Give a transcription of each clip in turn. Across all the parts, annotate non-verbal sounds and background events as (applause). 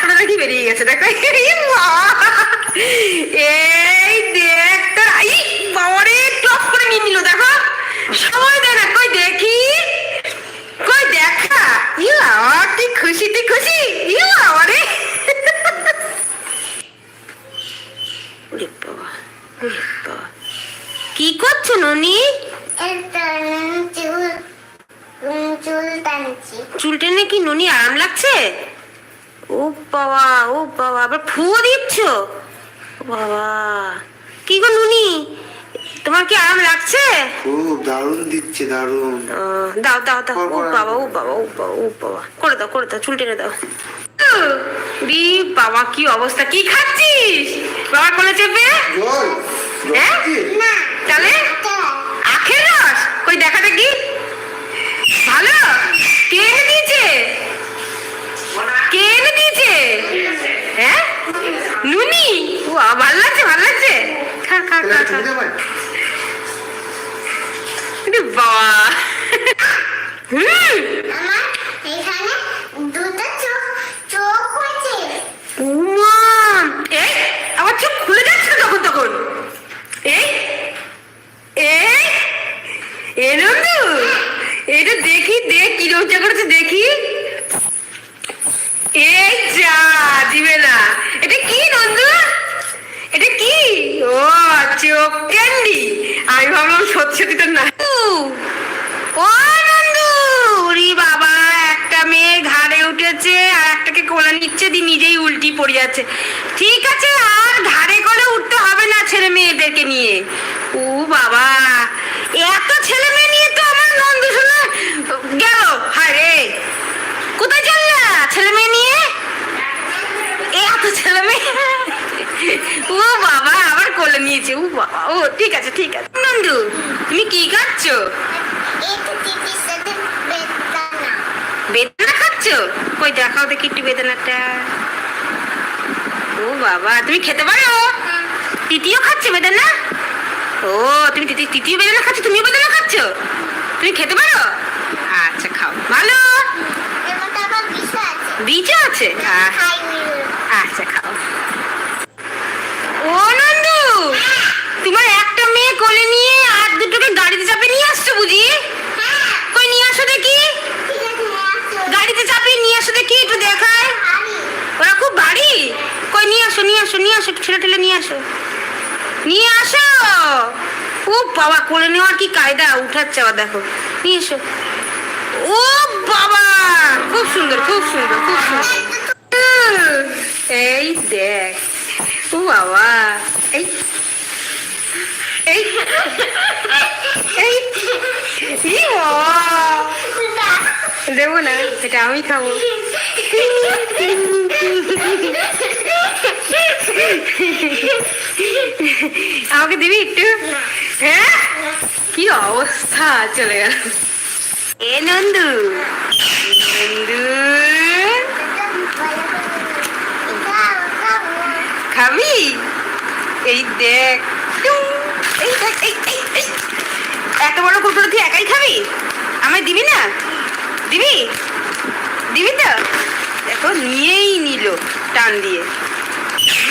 Doctor দেখি বেরিয়ে গেছে দেখো এই মা! এই দেখ তোর আই বাবারে টপ করে নিয়ে নিল দেখো। সময় দেয় না কই দেখি? কই দেখা? আমার কি খুশি তুই খুশি? ইউ আমারে ওরে বাবা ওরে বাবা। কি করছ ননি? চুল টানছি। চুল টেনে কি ননি আরাম লাগছে? ও বাবা ও বাবা আবার ফুয়ো দিচ্ছ? ও বাবা কি গো নুনি? তোমার কি আরাম লাগছে? খুব দারুণ দিচ্ছে দারুণ। দাও দাও দাও ও বাবা ও বাবা ও বাবা ও বাবা। করে দাও করে দাও চুল টেনে দাও। রি বাবা কি অবস্থা কি খাচ্ছিস? বাবা কোলে চেপে? জল হ্যাঁ? তাহলে আখের রস? কই দেখা দেখি। ভালো? কে এনে দিয়েছে? কে এনে হ্যাঁ? লাগছে লাগছে। খা খা খা খা দুটো চোখ খুলে তখন তখন। এই এটা দেখি, দেখ কি রোজা করেছে, দেখি এই যা দিবে না। এটা কি, নন্দু? এটা কি? ও চোখ ক্যান্ডি। আমি ভাবলাম সত্যি সত্যি না। ও, নন্দু! ওরে বাবা, একটা মেয়ে ঘাড়ে উঠেছে আর একটাকে কোলে নিচ্ছে দি নিজেই উল্টি পড়ে যাচ্ছে। ঠিক আছে, আর ঘাড়ে কোলে উঠতে হবে না ছেলে মেয়েদেরকে নিয়ে। ও বাবা, এত ছেলে মেয়ে নিয়ে তো আমার নন্দু শোনা গেল। হায় রে! কোথায় চললা ছেলে মেয়ে নিয়ে? এত ছেলে মেয়ে? ও বাবা আবার কোলে নিয়েছে ও বাবা। ও ঠিক আছে ঠিক আছে। নন্দু তুমি কি খাচ্ছ? বেদানা খাচ্ছ? কই দেখাও দেখি একটু বেদনাটা। ও বাবা তুমি খেতে পারো? তৃতীয় খাচ্ছে বেদনা? ও তুমি তৃতীয় তৃতীয় বেদনা খাচ্ছ তুমিও বেদনা খাচ্ছ? তুমি খেতে পারো? আচ্ছা খাও। ভালো? আবার আছে বিচে আছে আহ, খাইনি আচ্ছা খাও ও নন্দু তোমার একটা মেয়ে কোলে নিয়ে আর দুটোকে গাড়িতে চাপে নিয়ে আসছো বুঝি? কই নিয়ে আসো দেখি। গাড়িতে চাপিয়ে নিয়ে আসো দেখি, একটু দেখায় ওরা খুব ভারী। কই নিয়ে আসো নিয়ে আসো নিয়ে আসো, একটু ঠেলে ঠেলে নিয়ে আসো। নিয়ে আসো! ও বাবা, কোলে নেওয়ার কি কায়দা? উঠাচ্ছে আবার দেখো। নিয়ে এসো। ও বাবা! খুব সুন্দর খুব সুন্দর খুব সুন্দর। এই দেখ। ও বাবা এই এই এই। দেবো না এটা আমি খাব আমাকে দিবি একটু হ্যাঁ কি অবস্থা চলে গেল এ নন্দু নন্দু খাবি এই দেখ। এই দেখ, এই এই এত বড় কুকুর তুই একাই খাবি? আমায় দিবি না? দিবি? দিবি তো? দেখো, নিয়েই নিল টান দিয়ে।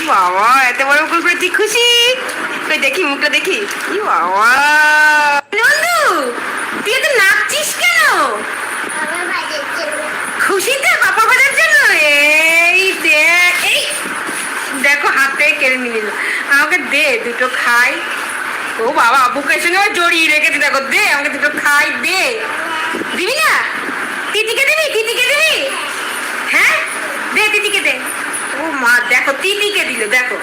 বাবা, এত বড় কুকুর তুই খুশি? দেখি, মুখটা দেখি। বাবা নন্দু তুই এত নাচছিস কেন আমার বাড়ির জন্য খুশিতে পাপা ভাজার জন্য এই দেখ এই দেখো নিল আমাকে দে দুটো খাই। ও বাবা বুকের সঙ্গে আবার জড়িয়ে রেখেছে দেখো দে আমাকে দুটো খাই দে। দিবি না? তিতিকে দিবি? তিতিকে দিবি? হ্যাঁ? দে তিতিকে দে। ও মা দেখো তিতিকে দিল দেখো।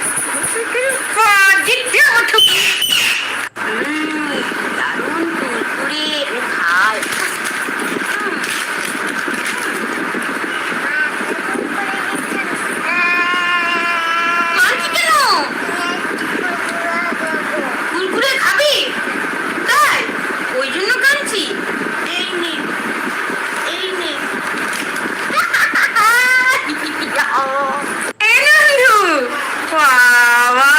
বাহ, জিততে আমার ঠুকি। উম, দারুণ কুরকুরে আমি খাই কাঁদছি কেন কুরকুরে খাবি তাই ওই জন্য কাঁদছি এই নে এই নে এ নন্দু, বাবা,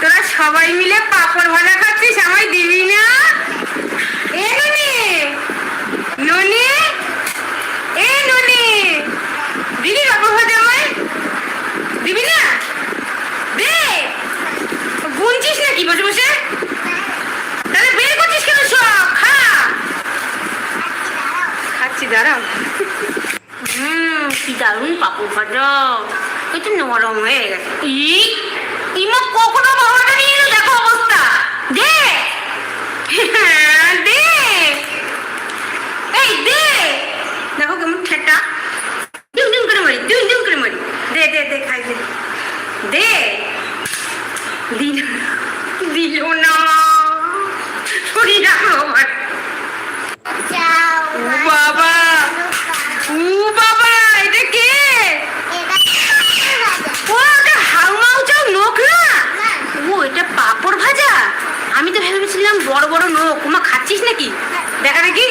তোরা সবাই মিলে পাপড় ভাজা খাচ্ছিস আমায় দিবি না এ ননি ননি এ ননি দিবি পাপড় ভাজা আমায় দিবি না দে গুনছিস নাকি বসে বসে তাহলে বের করছিস কেন সব খা খাচ্ছি দাঁড়াও। হুম, কি দারুণ পাপড় ভাজা একটু নরম হয়ে গেছে। ই, ইমা কখনো বাবাটা নিয়ে দেখো অবস্থা। দে হ্যাঁ, দে এই দে দেখো কেমন ঠেটা ডিম ডিম করে মারি ডিম ডিম করে মারি দে দে দে খাই দে দে দিল দিল না শরীর রাখো আমার যাও ও বাবা ও বাবা এটা কে ও ওটা হাউমাউ চাও নোক না ও এটা পাপড় ভাজা আমি তো ভেবেছিলাম বড় বড় নোক ওমা খাচ্ছিস নাকি? দেখা দেখি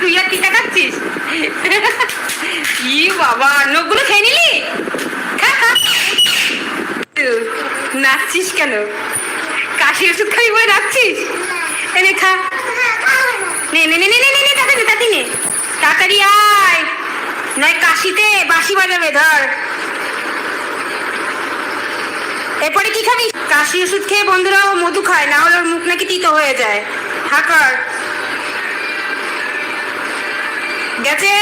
তুই আর টিকা খাচ্ছিস ই বাবা নোকগুলো খেয়ে নিলি? নাচছিস কেন? কাশি ওষুধ খাবি বলে নাচছিস? এনে খা। নে নে নে নে নে নে তাড়াতাড়ি তাড়াতাড়ি আয়। নয়, কাশিতে বাঁশি বাজাবে, ধর। এরপরে কি খাবি? কাশি ওষুধ খেয়ে বন্ধুরা ও মধু খায়, না হলে ওর মুখ নাকি তিতো হয়ে যায়। হাকার। গেছে?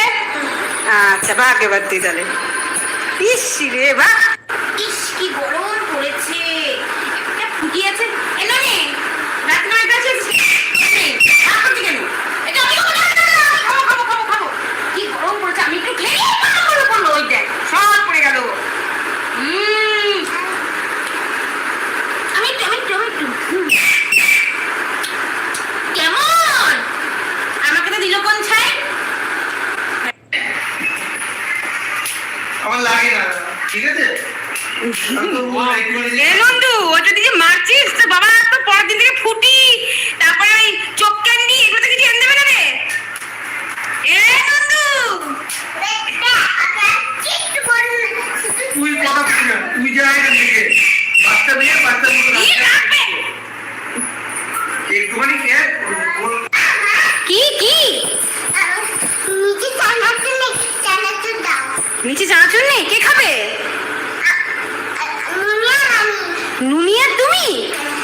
আচ্ছা ভাগ এবার তুই তাহলে। ইস রে, বাহ! ইস, কি গরম পড়েছে। ফুটি আছে এ ননি রাত নয়টা আছে রাত করছি কেন এটা আমি খাব না, না, না, আমি খাব খাব খাব খাব কি গরম পড়েছে আমি একটু খেয়ে পড়ল পড়ল পড়ল ওই দেখ সব পড়ে গেল উম, আমি একটু আমি একটু আমি একটু হুম। কেমন? আমাকে তো দিল কোন ছাই? আমার লাগে না ঠিক আছে আমি তো বলব একটুখানি এ নন্দু ওটা দিকে মারছিস তো বাবা তো পরের দিন থেকে ফুটি তারপরে ওই চোখ ক্যান্ডি এগুলো থেকে কিছু আনতে হবে এ নন্দু তুই কথা বলিস না তুই যা এখান থেকে বাচ্চা মেয়ে বাচ্চা মতো কি রাখবে? একটুখানি খেয়ে ওর কি কি নিচে চানাচুর নেই চানাচুর দাও নিচে চানাচুর নেই কে খাবে নুনিয়া আমি নুনি আর তুমি ও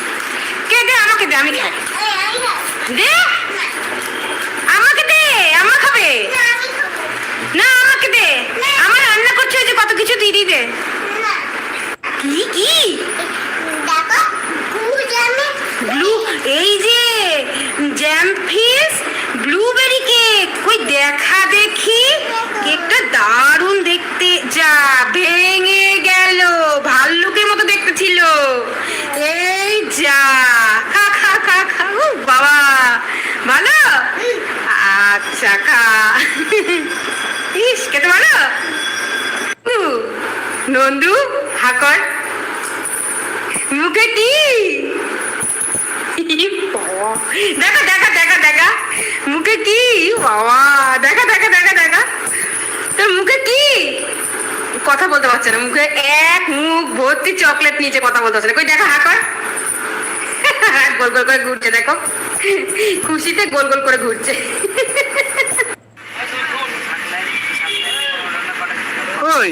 আমাকে দে আমি খাই। দে। আমাকে দে আমা খাবে। না আমাকে দে। আমার রান্না করছে যে কত কিছু দিয়ে দি। দে কি? কি ব্লু এই যে জ্যাম ফিস ব্লুবেরি কেক কই দেখা দেখি। কেকটা দারুণ দেখতে যা ভেঙে গেল। ভাল্লুকের মতো দেখতে ছিল ইস খেতে ভালো উ, নন্দু হাকর মুখে কি? দেখা দেখা দেখা দেখা। মুখে কি? বাবা। দেখা দেখা দেখা দেখা। তোর মুখে কি? কথা বলতে পারছে না। মুখে এক মুখ ভর্তি চকলেট নিচে কথা বলতে পারছে না। কই, দেখা হাকর (laughs) গোল গোল করে ঘুরছে, দেখো। খুশিতে গোল গোল করে ঘুরছে। ওই।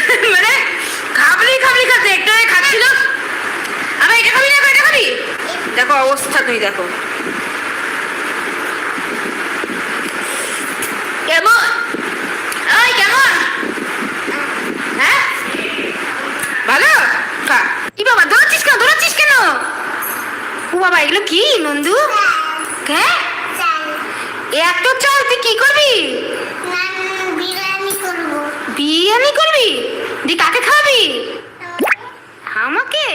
মানে খাবলি খাবলি খাচ্ছে একটা খাচ্ছিল। আবার এটা খাবি না এটা খাবি? দেখো অবস্থা তুই দেখো। কেমন? ওই কেমন? হ্যাঁ? ভালো? খা। কি বাবা দৌড়াচ্ছিস কেন? দৌড়াচ্ছিস কেন? ও বাবা এগুলো কি নন্দু? হ্যাঁ চাল এত চাল তুই কি করবি। বিরিয়ানি করব? দি কাকে খাওয়াবি? আমাকে?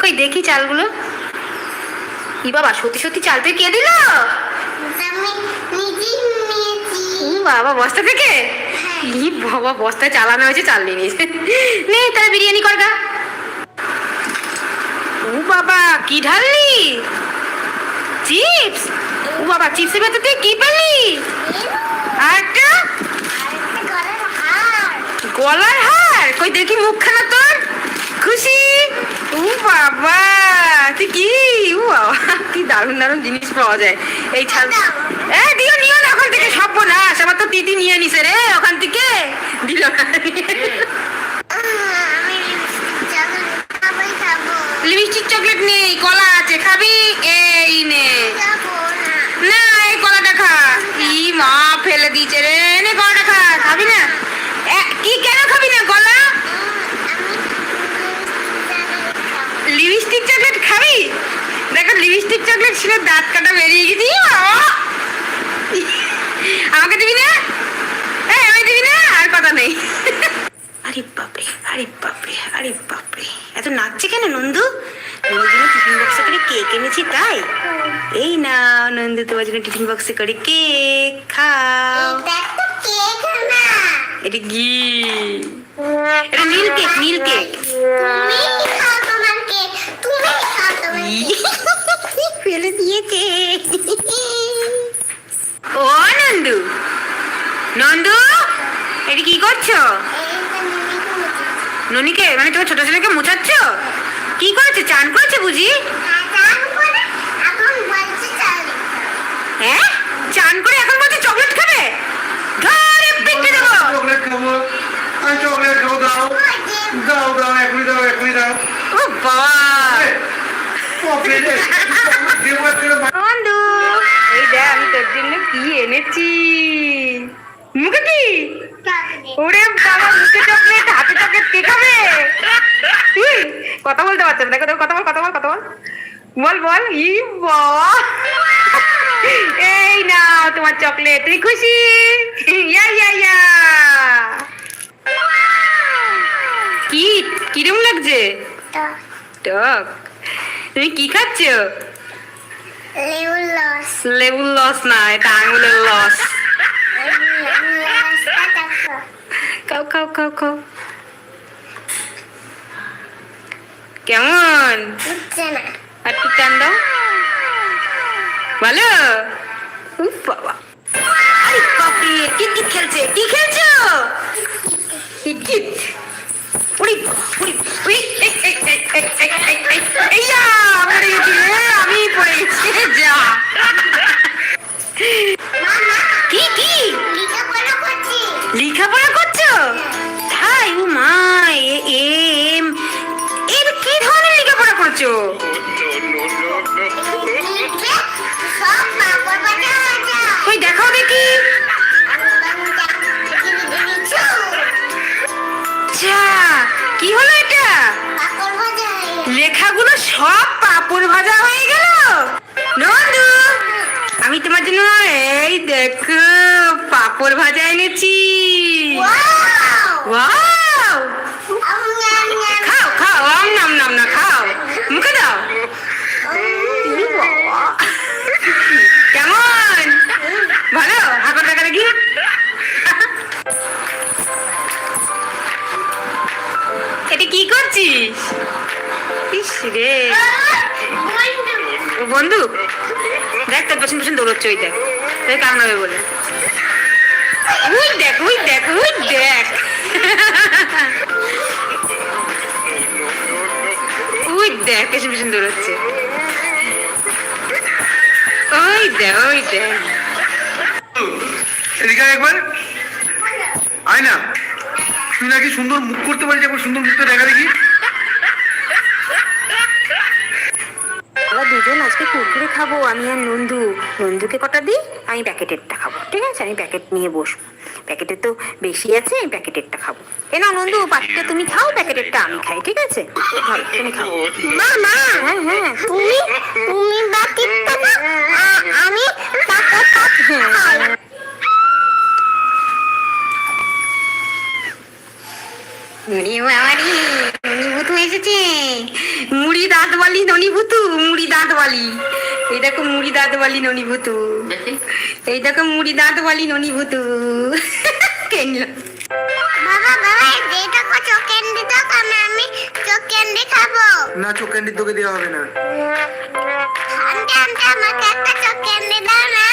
কই দেখি চালগুলো। কি বাবা সত্যি সত্যি চাল তুই কে দিল? বাবা বস্তা থেকে? ই বাবা বস্তায় চালানো হয়েছে চাল নিয়ে নিয়েছে নে তাহলে বিরিয়ানি কর গা। ও বাবা কি ঢাললি? চিপস? ও বাবা চিপসের ভেতর তুই কি পেলি? আরেকটা? গলার হার? কই দেখি মুখখানা তোর? খুশি? ও বাবা তুই কি? ও বাবা কি দারুণ দারুণ জিনিস পাওয়া যায়। এই ছাল এ দিও নিও না ওখান থেকে সব না আমার তো তিতি নিয়ে নিছে রে ওখান থেকে দিল না আমি চকলেট খাবোই খাব লিপস্টিক চকলেট নেই কলা আছে খাবি এই নে খাব না না এই কলাটা খা ই মা ফেলে দিয়েছে রে নে কলাটা খা খাবি না এ, কি কেন খাবি না কলা আমি লিপস্টিক চকলেট খাবি দেখো লিপস্টিক চকলেট ছিল দাঁত কাটা বেরিয়ে গেছি বাবা। আমাকে দিবি না এই আমি দিবি না আর কথা নেই আরে বাপরে আরে বাপরে আরে বাপরে। এত নাচছে কেন নন্দু? নন্দুর জন্য টিফিন বক্সে করে কেক এনেছি তাই? এই না নন্দু তোমার জন্য টিফিন বক্সে করে কেক খাও। এটা ঘি। এটা নীল কেক নীল কেক ফেলে দিয়েছে। ও নন্দু। নন্দু এটা কি করছ? ননিকে মানে তোমার ছোট ছেলেকে মোচাচ্ছ? কি করেছে? চান করেছে বুঝি? হ্যাঁ? চান করে এখন বলছে চকলেট খাবে? ধরে পিটে দেবো। চকলেট খাব। আমি চকলেট খাব দাও। দাও দাও এখনই দাও এখনই দাও। ও বাবা। বন্ধু এই দেখ আমি তোর জন্য কি এনেছি। মুখে কি? ওরে বাবা মুখে চকলেট হাতে চকলেট কে খাবে? কথা বলতে পারছ না। দেখো কথা বল কথা বল কথা বল। বল বল। ই বাবা এই না তোমার চকলেট। তুই খুশি? ইয়া ইয়া ইয়া। কি? কিরম লাগছে? টক। তুমি কি খাচ্ছ? লেবুর লস লেবুর লস না এটা আঙুলের লস লসটা দেখো খাও খাও খাও খাও কেমন? একটু টান দাও? ভালো? বাবা। আরে বাপরে কি ভাজা হয়ে গেল? নন্দু আমি তোমার জন্য এই দেখো পাপড় ভাজা এনেছি. খাও খাও আম নাম নাম না খাও। মুখে দাও। কেমন? ভালো? হাঁকর দেখা দেখি। এটা কি করছিস? ইস রে। বন্ধু? দেখ, তোর পেছন পেছন দৌড়চ্ছে, ওই দেখ। তোর কামড়াবে বলে। ওই দেখ ওই দেখ ওই দেখ। ওই দেখ পেছন পেছন দৌড়চ্ছে। ওই দেখ ওই দেখ। এদিকে একবার। আয় না। তুই নাকি সুন্দর মুখ করতে পারিস, একবার সুন্দর মুখটা দেখা দেখি। দুজন আজকে কুরকুরে খাব, আমি আর নন্দু। নন্দুকে কটা দিই? আমি প্যাকেটেরটা খাব, ঠিক আছে? আমি প্যাকেট নিয়ে বসবো। প্যাকেটে তো বেশি আছে, আমি প্যাকেটেরটা খাব। এ না নন্দু পাখিটা তুমি খাও, প্যাকেটেরটা আমি খাই, ঠিক আছে? খাও। মামা হ্যাঁ হ্যাঁ তুমি তুমি আমি পাপড়টা খাই ননি বাবারি ননি ভুতু এসেছে। মুড়ি দাঁত বালি ননি ভুতু মুড়ি দাঁত বালি এই দেখো মুড়ি দাঁত বালি ননি ভুতু এই দেখো মুড়ি দাঁত বালি ননি ভুতু বাবা বাবা যেটা কো চোখ ক্যান্ডি দাও আমি আমি চোখ ক্যান্ডি খাব। না চোখ ক্যান্ডি তোকে দেওয়া হবে না। আনতে আনতে আমাকে একটা চোখ ক্যান্ডি দাও না।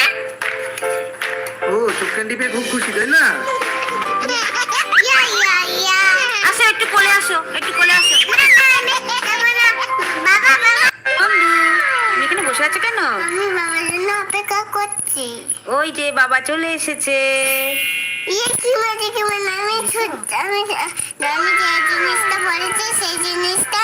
ও চোখ ক্যান্ডি পেয়ে খুব খুশি তাই না? কোলে আসো, একটু কোলে আসো। এখানে বসে আছো কেন? অপেক্ষা করছি ওই যে বাবা চলে এসেছে। ইয়ে কি কি আমি যে জিনিসটা বলেছি সেই জিনিসটা